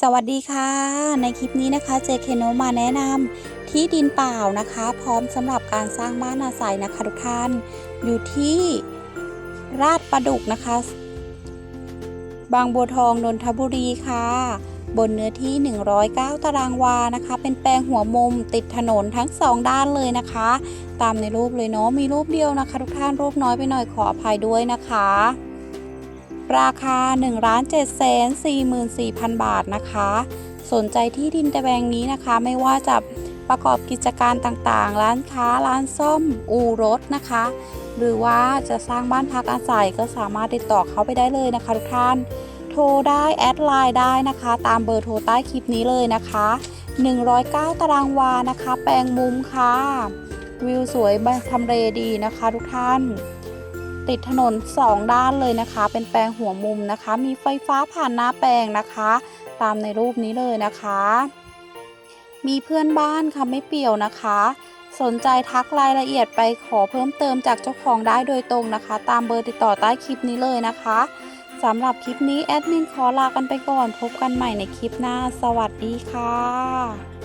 สวัสดีค่ะ ในคลิปนี้นะคะเจเคโนมาแนะนำที่ดินเปล่านะคะ พร้อมสำหรับการสร้างบ้านอาศัยนะคะทุกท่านอยู่ที่ราชประดุกนะคะ บางบัวทองนนทบุรีค่ะ บนเนื้อที่ 109 ตารางวานะคะ เป็นแปลงหัวมุมติดถนนทั้งสองด้านเลยนะคะ ตามในรูปเลยเนาะมีรูปเดียวนะคะ ทุกท่านรูปน้อยไปหน่อยขออภัยด้วยนะคะ ราคา 1 7 4 4 0 0 0 บาทนะคะ สนใจที่ดินตะแบงนี้นะคะ ไม่ว่าจะประกอบกิจการต่างๆ ร้านค้า ร้านซ่อม อู่รถนะคะ หรือว่าจะสร้างบ้านพักอาศัยก็สามารถติดต่อเขาไปได้เลยนะคะทุกท่าน โทรได้แอดไลน์ได้นะคะ ตามเบอร์โทรใต้คลิปนี้เลยนะคะ 109 ตารางวานะคะ แปลงมุมค่ะ วิวสวยทำเลดีนะคะทุกท่าน ติดถนน 2 ด้านเลยนะคะ เป็นแปลงหัวมุมนะคะ มีไฟฟ้าผ่านหน้าแปลงนะคะ ตามในรูปนี้เลยนะคะ มีเพื่อนบ้านค่ะไม่เปี่ยวนะคะ สนใจทักรายละเอียดไปขอเพิ่มเติมจากเจ้าของได้โดยตรงนะคะ ตามเบอร์ติดต่อใต้คลิปนี้เลยนะคะสำหรับคลิปนี้แอดมินขอลากันไปก่อน พบกันใหม่ในคลิปหน้า สวัสดีค่ะ